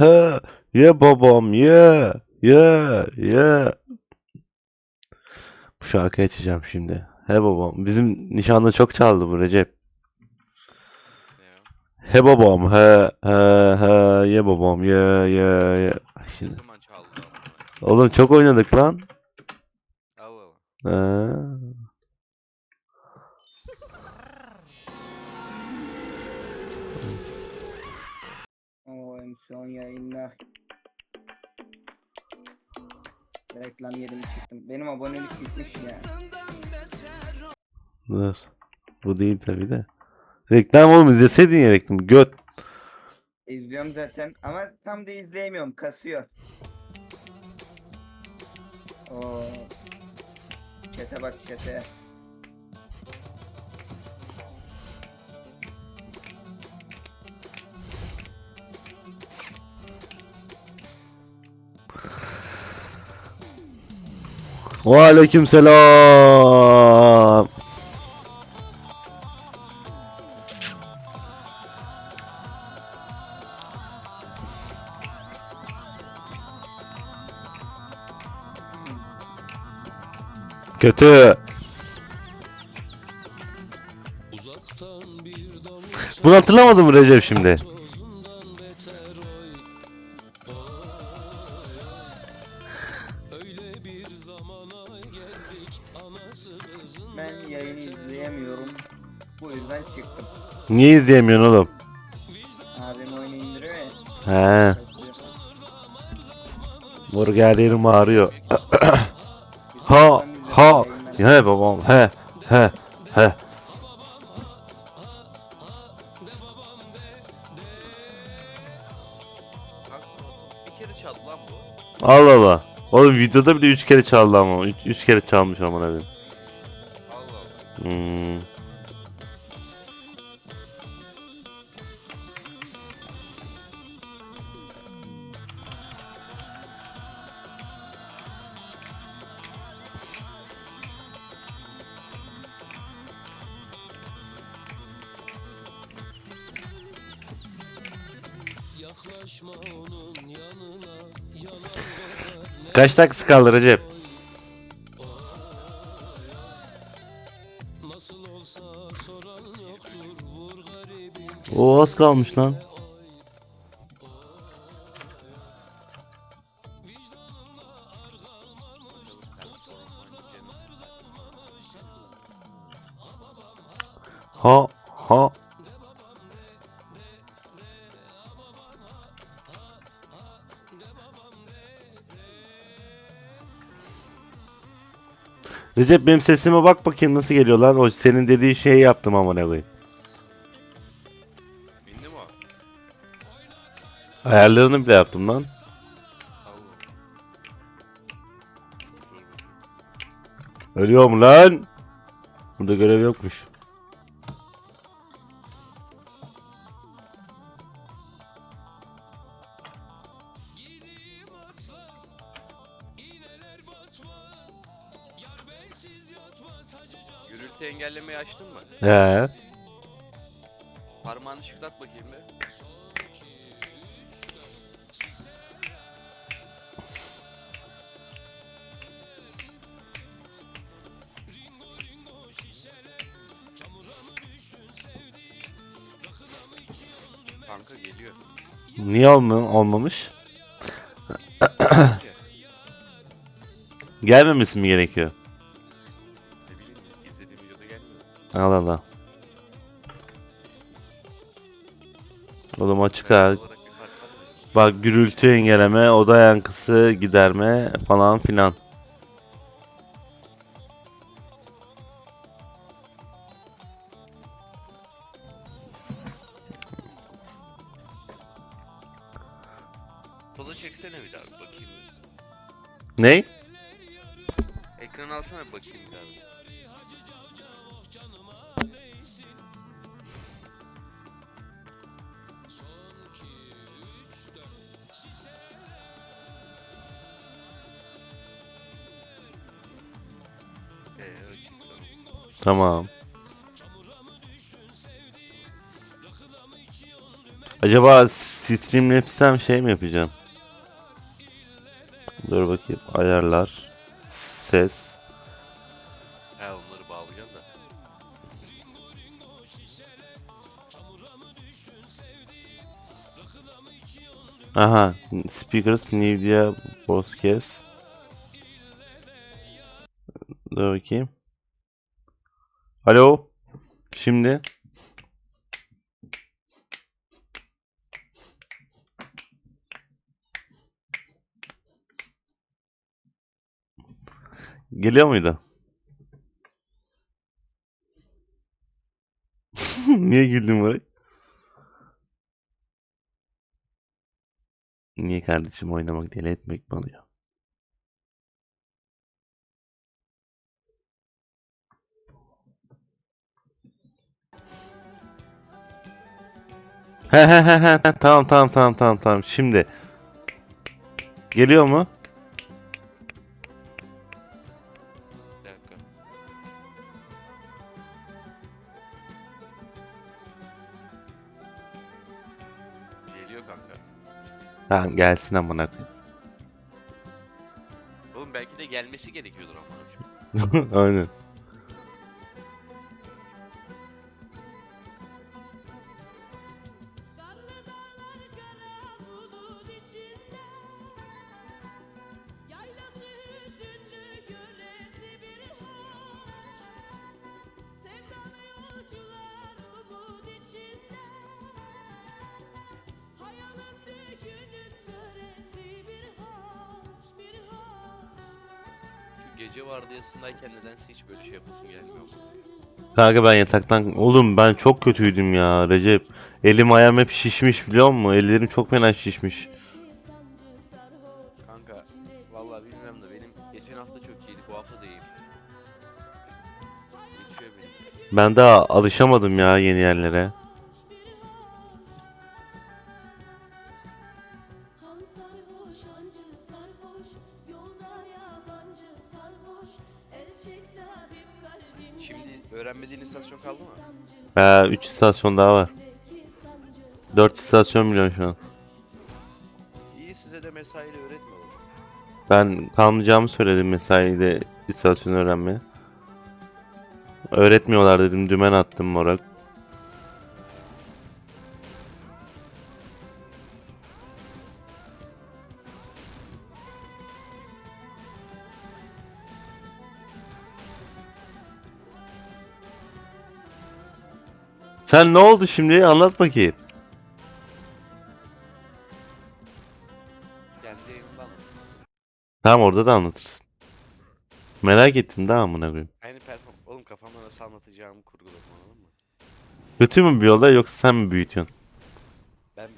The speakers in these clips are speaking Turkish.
he. Ye babam ye. Ye ye. Bu şarkıyı açacağım şimdi. He babam. Bizim nişanda çok çaldı bu Recep. He babam he he he ye babam ye ye ye. Şimdi. Oğlum çok oynadık lan. Allah Allah. He. Yayınlar. Reklam yedim çıktım. Benim abonelik gitmiş ya. Dur. Bu değil tabi de. Reklam oğlum izleseydin ya reklam. Göt. İzliyorum zaten ama tam da izleyemiyorum. Kasıyor. O Çete bak çete. Aleyküm selam. Kötü. Bunu hatırlamadın mı Recep şimdi? Ben yayını izleyemiyorum. Bu yüzden çıktım. Niye izleyemiyorsun oğlum? Abim oyunu indiriyor ya. He. yerim ağrıyor. Ha ha. He babam he he he. Allah Allah. Oğlum videoda bile 3 kere çaldı ama. 3 kere çalmış aman abim. Hmm. Kaç dakikası kaldı Recep? O az kalmış lan. Ha ha. Recep benim sesime bak bakayım nasıl geliyor lan. O senin dediğin şeyi yaptım amına koyayım. Ayarlarını bile yaptım lan. Ölüyorum lan. Burada görev yokmuş. Gürültü engellemeyi açtın mı? He. Parmağını şıklat bakayım bir. Niye olma olmamış? Gelmemesi mi gerekiyor? ne bileyim izlediğim videoda gelmiyor. Allah Allah. Oğlum açık ha. Olarak bir fark var mı? Bak gürültü engelleme, oda yankısı giderme falan filan. Ney? Ekranı alsana bir bakayım bir daha. bir. Ee. Tamam. Acaba Streamlabs'ten şey mi yapacağım? Dur bakayım. Ayarlar. Ses. He onları bağlayacaksın da. Aha. Speakers Nvidia Bosques. Dur bakayım. Alo. Şimdi. Geliyor muydu? Niye güldün Burak? Niye kardeşim oynamak deli etmek mi oluyor? He he he he he. tamam tamam tamam tamam tamam şimdi geliyor mu? Tamam gelsin amına koyayım. Oğlum belki de gelmesi gerekiyordur ama. Aynen. Gece vardiyasındayken nedense hiç böyle şey yapasım gelmiyor. Kanka ben yataktan oğlum ben çok kötüydüm ya Recep. Elim ayağım hep şişmiş biliyor musun? Ellerim çok fena şişmiş. Kanka vallahi bilmiyorum da benim geçen hafta çok iyiydi bu hafta da iyiyim. Geçiyor benim. Ben daha alışamadım ya yeni yerlere. Öğrenmediğin istasyon kaldı mı? Ee, 3 istasyon daha var. 4 istasyon biliyorum şu an. İyi size de mesaiyle öğretmiyorlar. Ben kalmayacağımı söyledim mesaide istasyon öğrenmeye. Öğretmiyorlar dedim dümen attım morak. Sen ne oldu şimdi? Anlat bakayım. Kendi? Tamam orada da anlatırsın. Merak ettim daha amına koyayım. Aynı perform... Oğlum kafamda nasıl anlatacağımı kurguladım anladın mı? Kötü mü bir yolda yoksa sen mi büyütüyorsun? Ben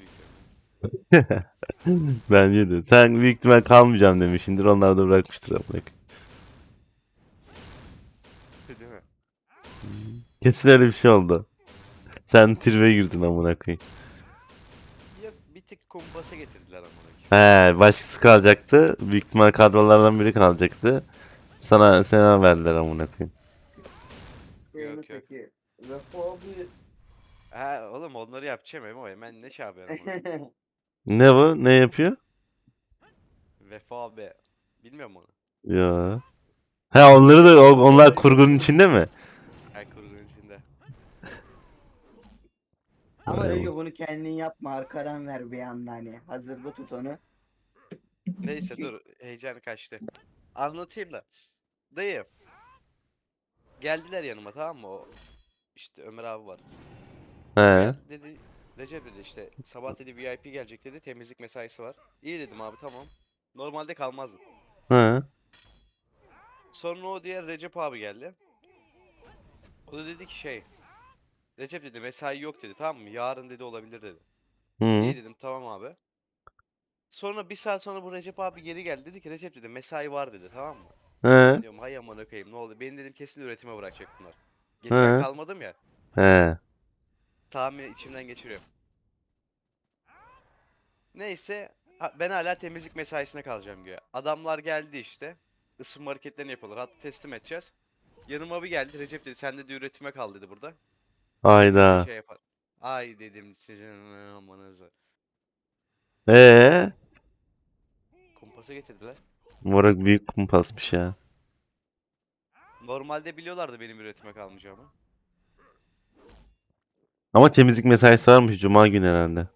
büyütüyorum. Bence de. Sen büyük ihtimal kalmayacağım demişsindir. Onlar da bırakmıştır amına koyayım. Değil mi? Kesin öyle bir şey oldu. Sen tribe girdin amına koyayım. Yok bir tık kumbasa getirdiler amına koyayım. He, başkası kalacaktı. Büyük ihtimal kadrolardan biri kalacaktı. Sana sana verdiler amına koyayım. Yok, yok. peki? Vefa abi. Ha oğlum onları yapacağım ama hemen ne şey yapıyorum. Ne bu? Ne yapıyor? Vefa abi. Bilmiyorum onu. Ya. He onları da o- onlar kurgunun içinde mi? Her kurgunun içinde. Ama Vay Rejo bunu kendin yapma arkadan ver bir anda hani. Hazırda tut onu. Neyse dur heyecan kaçtı. Anlatayım da. Dayı. Geldiler yanıma tamam mı o işte Ömer abi var. He. Dedi Recep dedi işte sabah dedi VIP gelecek dedi temizlik mesaisi var. İyi dedim abi tamam. Normalde kalmazdım. He. Sonra o diğer Recep abi geldi. O da dedi ki şey. Recep dedi mesai yok dedi tamam mı? Yarın dedi olabilir dedi. Hı. İyi dedim tamam abi. Sonra bir saat sonra bu Recep abi geri geldi dedi ki Recep dedi mesai var dedi tamam mı? He. Ben diyorum hay amına koyayım ne oldu? Beni dedim kesin üretime bırakacak bunlar. Geçen He. kalmadım ya. He. Tahmin içimden geçiriyorum. Neyse ha- ben hala temizlik mesaisine kalacağım diyor. Adamlar geldi işte. Isınma hareketlerini yapıyorlar. Hatta teslim edeceğiz. Yanıma bir geldi. Recep dedi sen de üretime kal dedi burada. Hayda. Şey yapar. Ay dedim sizin amanızı. Ee, Kumpası getirdiler. Morak büyük kumpasmış ya. Normalde biliyorlardı benim üretime kalmayacağımı. Ama temizlik mesaisi varmış Cuma günü herhalde.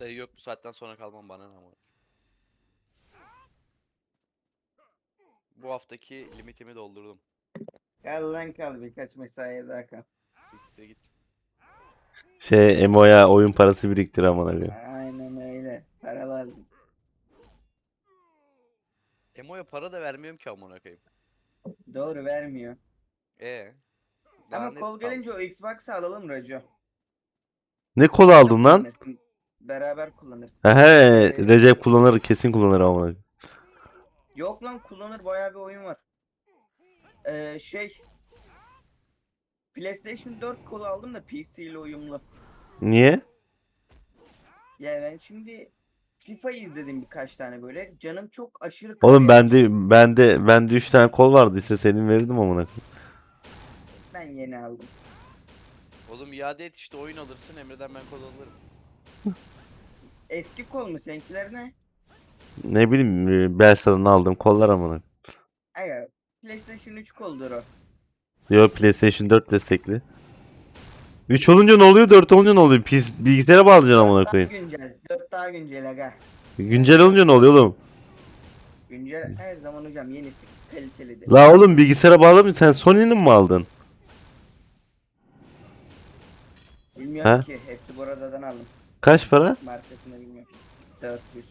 Dayı yok bu saatten sonra kalmam bana ne ama. Bu haftaki limitimi doldurdum. Kal lan kal birkaç mesaiye daha kal. Siktir git. Şey Emo'ya oyun parası biriktir aman abi. Aynen öyle. Para lazım. Emo'ya para da vermiyorum ki amına koyayım. Doğru vermiyor. Ee. daha Ama ne kol gelince o Xbox'ı alalım Raco. Ne kol aldın lan? Kullanırsın. Beraber kullanırsın. He, Recep kullanır kesin kullanır abi. Yok lan kullanır bayağı bir oyun var. Ee, şey PlayStation 4 kolu aldım da PC ile uyumlu. Niye? Ya ben şimdi FIFA'yı izledim birkaç tane böyle. Canım çok aşırı Oğlum bende bende bende 3 tane kol vardı ise senin verirdim amına koyayım. Ben yeni aldım. Oğlum iade et işte oyun alırsın Emre'den ben kod alırım. Eski kol mu seninkiler ne? Ne bileyim e, Belsa'dan aldığım kollar amına. koyayım. Aga PlayStation 3 koldur o. Yo PlayStation 4 destekli. 3 olunca ne oluyor? 4 olunca ne oluyor? Pis, bilgisayara bağlayacaksın amına koyayım. güncel. 4 daha güncel aga. Güncel olunca ne oluyor oğlum? Güncel her zaman hocam yenisi kalitelidir. La oğlum bilgisayara bağlamıyorsun. Sen Sony'nin mi aldın? Bilmiyorum Ha? ki. Hepsi buradan aldım. Kaç para? Markasını bilmiyorum. 400.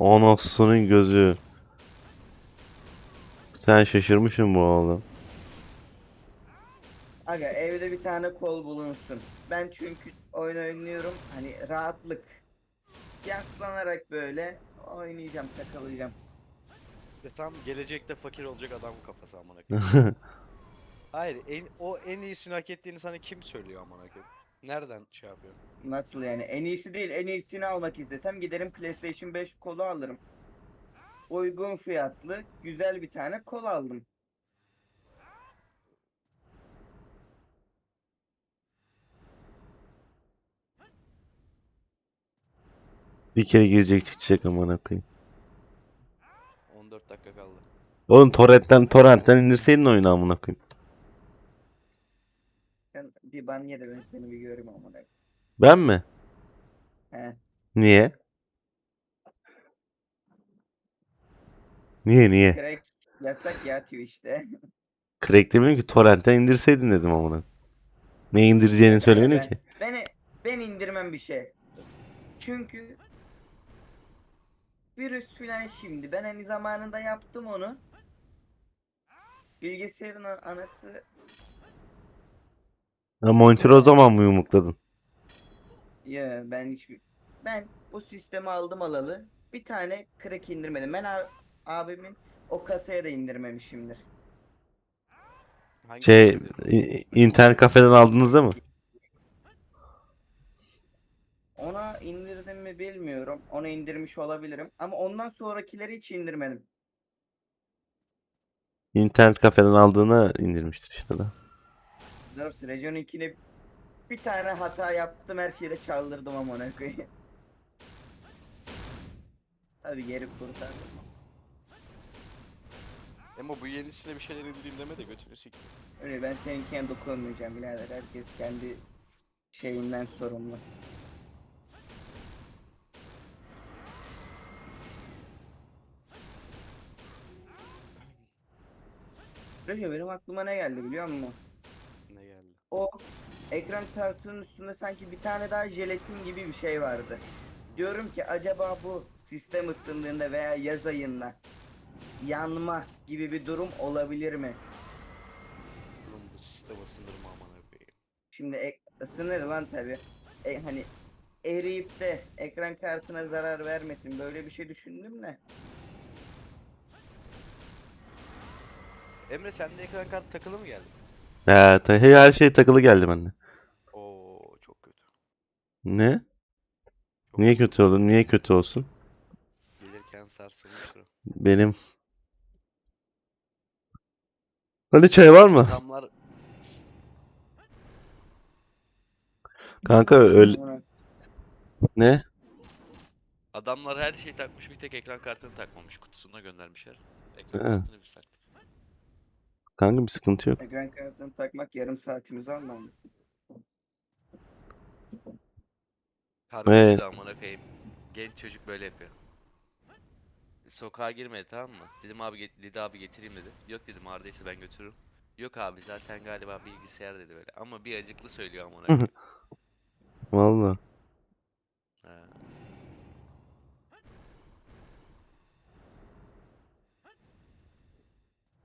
Anasının gözü. Sen şaşırmışsın bu oğlum. Aga evde bir tane kol bulunsun. Ben çünkü oyun oynuyorum. Hani rahatlık. Yaslanarak böyle oynayacağım, takılacağım. İşte tam gelecekte fakir olacak adam kafası amına koyayım. Hayır en, o en iyisini hak ettiğini sana kim söylüyor amına koyayım? Nereden şey yapıyor? Nasıl yani? En iyisi değil, en iyisini almak istesem giderim PlayStation 5 kolu alırım. Uygun fiyatlı, güzel bir tane kol aldım. Bir kere girecek çıkacak amına koyayım. 14 dakika kaldı. Oğlum torrentten torrentten indirseydin oyunu amına koyayım. Sen bir ban ye de ben seni bir göreyim amına. koyayım. Ben mi? He. Niye? Niye niye? Crack yasak ya Twitch'te. Crack demiyorum ki torrentten indirseydin dedim amına. Ne indireceğini söylemiyorum ki. Ben, ben indirmem bir şey. Çünkü virüs filan şimdi. Ben hani zamanında yaptım onu. Bilgisayarın anası Ha, monitörü o zaman mı yumrukladın? ya ben hiçbir ben bu sistemi aldım alalı. Bir tane crack indirmedim. Ben abimin o kasaya da indirmemişimdir. Hangi Şey i- internet kafeden aldınız değil mi? Ona indirdim mi bilmiyorum. Onu indirmiş olabilirim. Ama ondan sonrakileri hiç indirmedim. İnternet kafeden aldığını indirmiştir işte da. Dört Region 2'ne bir tane hata yaptım her şeyi de çaldırdım amına koyayım. Tabi geri kurtardım. Ama bu yenisine bir şeyler indireyim deme de götünü siktir. Öyle ben seninkine dokunmayacağım birader. Herkes kendi şeyinden sorumlu. Recep benim aklıma ne geldi biliyor musun? Ne geldi? O ekran kartının üstünde sanki bir tane daha jelatin gibi bir şey vardı. Diyorum ki acaba bu sistem ısındığında veya yaz ayında yanma gibi bir durum olabilir mi? Oğlum bu sistem ısındırma amına koyayım. Şimdi ek- ısınır lan tabi. E, hani eriyip de ekran kartına zarar vermesin böyle bir şey düşündüm de. Emre sende ekran kartı takılı mı geldi? Ya ta- her şey takılı geldi bende. Oo çok kötü. Ne? Çok Niye kötü olur? Niye kötü olsun? Gelirken sarsılmıştır. Benim. Hadi çay var mı? Adamlar Kanka öyle ne? Adamlar her şeyi takmış bir tek ekran kartını takmamış. Kutusuna göndermişler. Ekran He. kartını biz taktık. Kanka bir sıkıntı yok. Ekran kartını takmak yarım saatimizi almadı. Harbi Evet. de amına koyayım. Genç çocuk böyle yapıyor. Sokağa girmedi tamam mı? Dedim abi get dedi abi getireyim dedi. Yok dedim ağrıdaysa ben götürürüm. Yok abi zaten galiba bilgisayar dedi böyle. Ama bir acıklı söylüyor amına koyayım. Valla. Ha.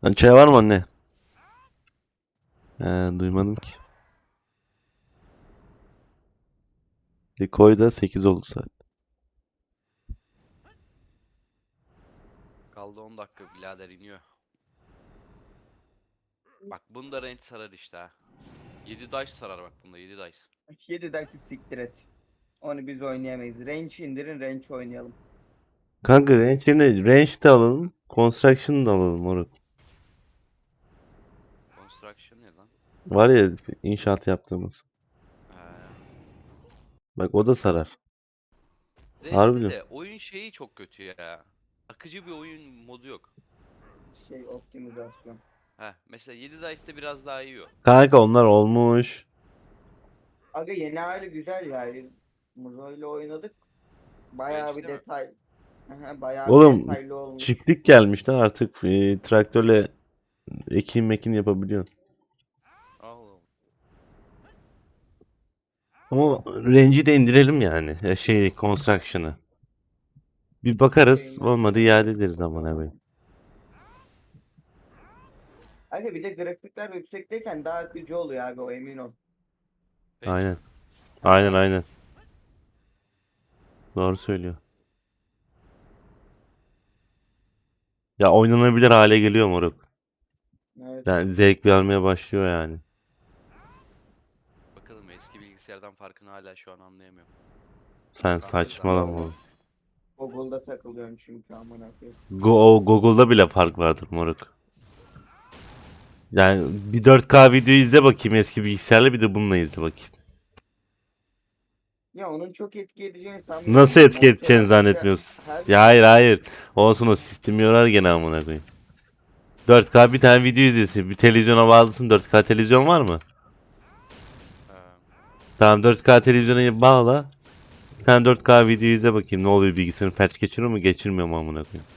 Lan çay var mı anne? He, duymadım ki. Bir koy da 8 oldu saat. Kaldı 10 dakika birader iniyor. Bak bunda range sarar işte ha. 7 dice sarar bak bunda 7 dice. 7 dersi siktir et. Onu biz oynayamayız. Range indirin, range oynayalım. Kanka range yerine range de alalım. Construction da alalım moruk. Construction ne lan? Var ya inşaat yaptığımız. Ha. Bak o da sarar. Range'de Harbi de oyun şeyi çok kötü ya. Akıcı bir oyun modu yok. Şey optimizasyon. Heh, mesela 7 dice'de biraz daha iyi o. Kanka onlar olmuş. Aga yeni hali güzel ya. Muzo ile oynadık. Bayağı bir değil mi? detay. Aha, bayağı Oğlum, bir detaylı olmuş. Çiftlik gelmişti artık e, traktörle ekin mekin yapabiliyorsun. Allah. Ama range'i de indirelim yani. Ya şey construction'ı. Bir bakarız. Şeyin- Olmadı iade ederiz aman abi. Aga bir de grafikler yüksekteyken daha akıcı oluyor abi o emin ol. Peki. Aynen. Aynen aynen. Doğru söylüyor. Ya oynanabilir hale geliyor moruk. Evet. Yani zevk vermeye başlıyor yani. Bakalım eski bilgisayardan farkını hala şu an anlayamıyorum. Sen saçmalama. oğlum. Google'da takılıyorsun çünkü amına koyayım. Go o Google'da bile fark vardır moruk. Yani bir 4K video izle bakayım eski bilgisayarla bir de bununla izle bakayım. Ya onun çok etki edeceğini sanmıyorum. Nasıl etki edeceğini zannetmiyorsun? her- Ya hayır hayır. Olsun o sistemi yorar gene amına koyayım. 4K bir tane video izlesin. Bir televizyona bağlısın. 4K televizyon var mı? Ha. Tamam 4K televizyona bağla. Tane 4K video izle bakayım ne oluyor bilgisayarın felç geçiriyor mu geçirmiyor mu amına koyayım.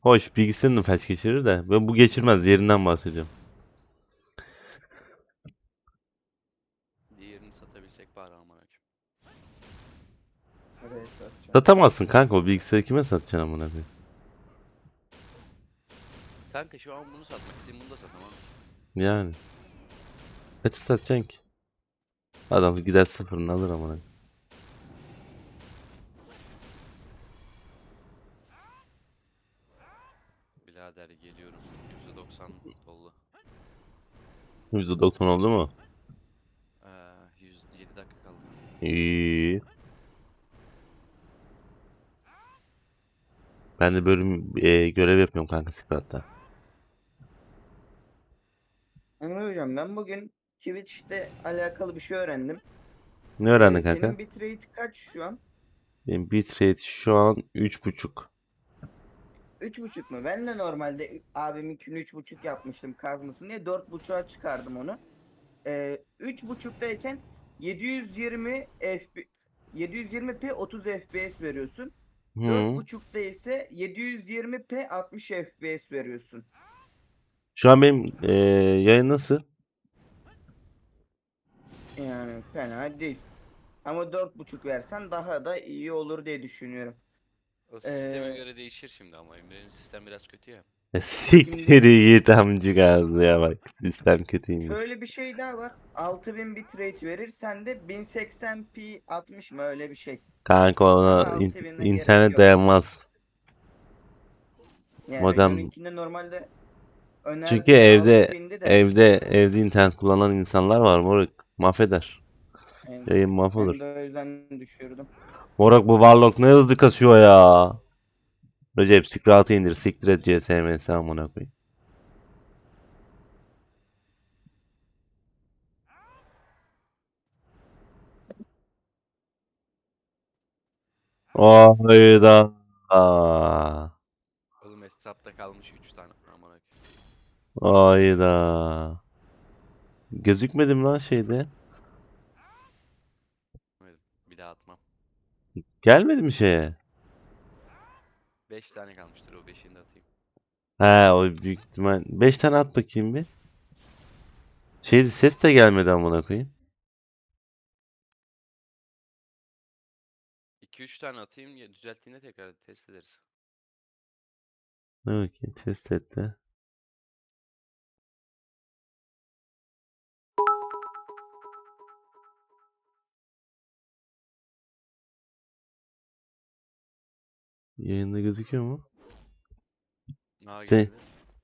Hoş bilgisayarın da felç geçirir de ben bu geçirmez yerinden bahsediyorum. Diğerini satabilsek bari amına koyayım. Satamazsın kanka o bilgisayarı kime satacaksın amına koyayım. Kanka şu an bunu satmak isteyeyim bunu da satamam. Yani. Kaçı satacaksın ki? Adam gider sıfırını alır amına. koyayım. Birader geliyorum. %90 dolu. %90 oldu mu? Ee, 107 dakika kaldı. İyi. Ben de bölüm e, görev yapıyorum kanka Scrat'ta. Emre hocam ben bugün Twitch'te alakalı bir şey öğrendim. Ne öğrendin Ee, kanka? Senin bitrate kaç şu an? Benim bitrate şu an 3.5. 3.5 mu? Ben de normalde ü- abiminkini 3.5 yapmıştım kazmasın diye 4.5'a çıkardım onu. Ee, 3.5'tayken 720 FP 720p 30 FPS veriyorsun. Hı. 4.5'ta ise 720p 60 FPS veriyorsun. Şu an benim e, yayın nasıl? Yani fena değil. Ama 4.5 versen daha da iyi olur diye düşünüyorum. O sisteme Ee, göre değişir şimdi ama Emre'nin sistem biraz kötü ya. E, siktir git amcık ağzı ya bak. Sistem kötüymüş. Şöyle bir şey daha var. 6000 bitrate verirsen de 1080p 60 mı öyle bir şey. Kanka ona in- 6000'e gerek internet yok. dayanmaz. Yani Modem- normalde önerdiği Çünkü evde 6000'di de evde evde internet kullanan insanlar var moruk. Mahveder. Aynen. Yayın mahvolur. Ben de o yüzden düşürdüm. Morak bu Warlock ne hızlı kasıyor ya. Recep Sikrat'ı indir. Siktir et CSMS amına koyayım. Hayda. Oğlum hesapta kalmış 3 tane amına koyayım. Hayda. Gözükmedim lan şeyde. Bir daha atmam. Gelmedi mi şeye? 5 tane kalmıştır o 5'ini de atayım. He o büyük ihtimal. 5 tane at bakayım bir. Şeydi ses de gelmedi amına koyayım. 2-3 tane atayım ya düzelttiğinde tekrar test ederiz. Ne bakayım test etti. Yayında gözüküyor mu? Aa geldi.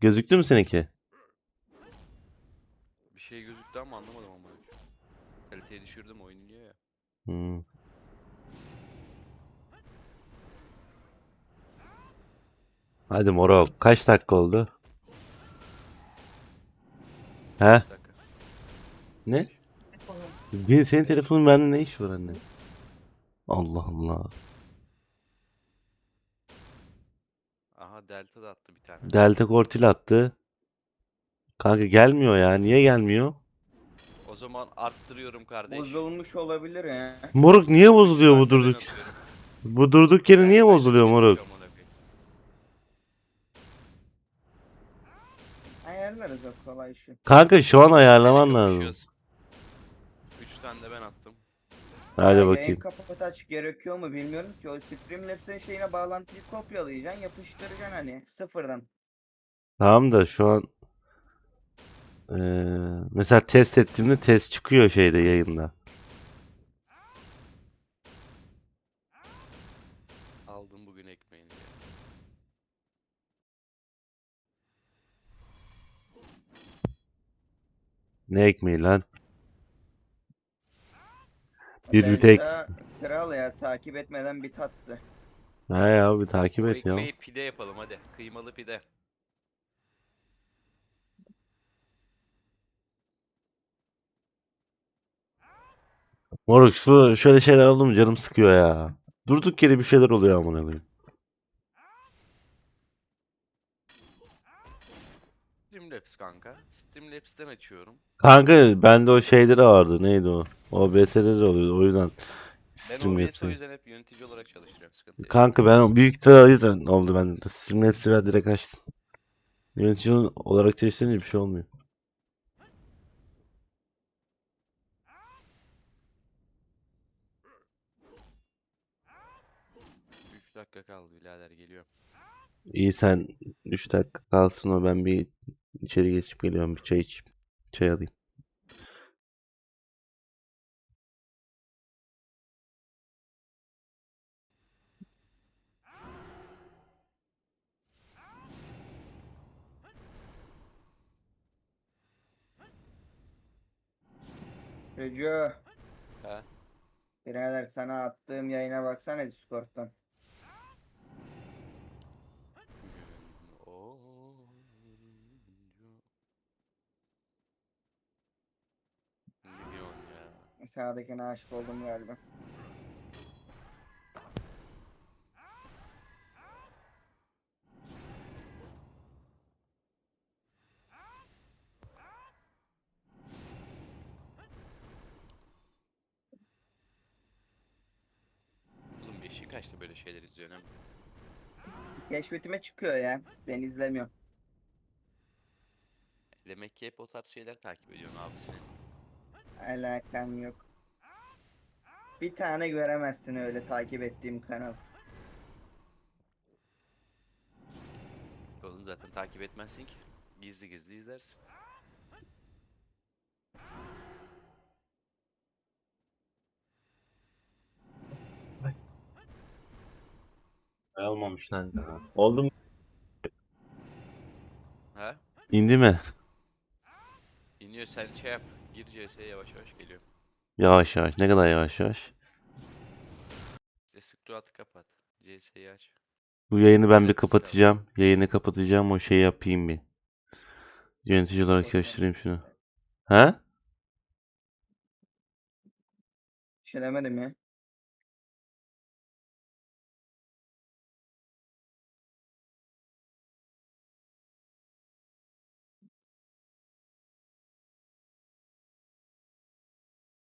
Gözüktü mü seninki? Bir şey gözüktü ama anlamadım koyayım. Kaliteyi düşürdüm oyun diyor ya. Hmm. Hadi moruk. Kaç dakika oldu? He? 5 dakika. Ne? Bir senin telefonun bende ne iş var anne? Allah Allah. Delta da attı bir tane. Delta Cortil attı. Kanka gelmiyor ya. Niye gelmiyor? O zaman arttırıyorum kardeş. Bozulmuş olabilir ya. Moruk niye bozuluyor Ben bu durduk? Bu durduk Ben niye bozuluyor bir moruk? Ayarlarız o kolay işi. Kanka şu an ayarlaman lazım. Üç tane de ben attım. Hadi Ya Yayın bakayım. kapat aç gerekiyor mu bilmiyorum ki. O Streamlabs'in şeyine bağlantıyı kopyalayacaksın, yapıştıracaksın hani sıfırdan. Tamam da şu an eee, mesela test ettiğimde test çıkıyor şeyde yayında. Aldım bugün ekmeğini. Ne ekmeği lan? Bir bir tek. Kral ya takip etmeden bir tattı. He ya bir takip et ya. ekmeği pide yapalım hadi. Kıymalı pide. Moruk şu şöyle şeyler oldu mu canım sıkıyor ya. Durduk yere bir şeyler oluyor amına koyayım. Streamlabs kanka. Streamlabs'ten açıyorum. Kanka bende o şeyleri vardı. Neydi o? OBS'de de oluyordu. O yüzden Ben OBS o yapıyorum. yüzden hep yönetici olarak çalışıyorum. Sıkıntı yok. Kanka ben büyük ihtimalle o yüzden oldu bende de. Streamlabs'i ben direkt açtım. Yönetici olarak çalıştırınca bir şey olmuyor. Üç dakika kaldı birader geliyor. İyi sen 3 dakika kalsın o ben bir içeri geçip geliyorum bir çay içip çay alayım. Reco, Ha? birader sana attığım yayına baksana Discord'dan. Gün olunca- Ne diyorsun ya? Sağdakine aşık oldum galiba. Oğlum beşi kaçta böyle şeyler izliyorsun hem? Keşfetime çıkıyor ya. Ben izlemiyorum. Demek ki hep o tarz şeyler takip ediyorsun abi sen. Alakam yok. Bir tane göremezsin öyle takip ettiğim kanal. Oğlum zaten takip etmezsin ki. Gizli gizli izlersin. Olmamış lan. Oldu mu? Ha? İndi mi? İniyor sen şey yap. Gir CS'ye yavaş yavaş geliyor. Yavaş yavaş. Ne kadar yavaş yavaş? İşte scroll'u kapat. CS'yi aç. Bu yayını ben bir sıra. kapatacağım. Yayını kapatacağım. O şeyi yapayım bir. Yönetici olarak Okey. çalıştırayım şunu. Ha? Bir şey demedim ya.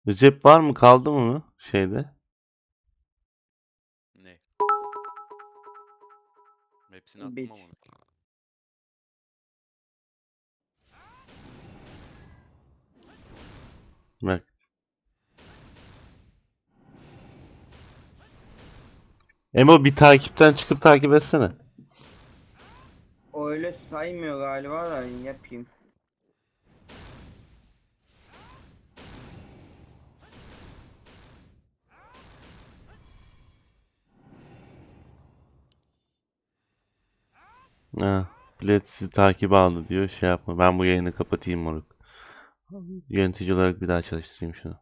Recep var mı kaldı mı şeyde? Ne? Hepsini attım Bitch. ama. Bak. Emo bir takipten çıkıp takip etsene. Öyle saymıyor galiba da yapayım. Ha, Bilet sizi takip aldı diyor. Şey yapma. Ben bu yayını kapatayım moruk. Yönetici olarak bir daha çalıştırayım şunu.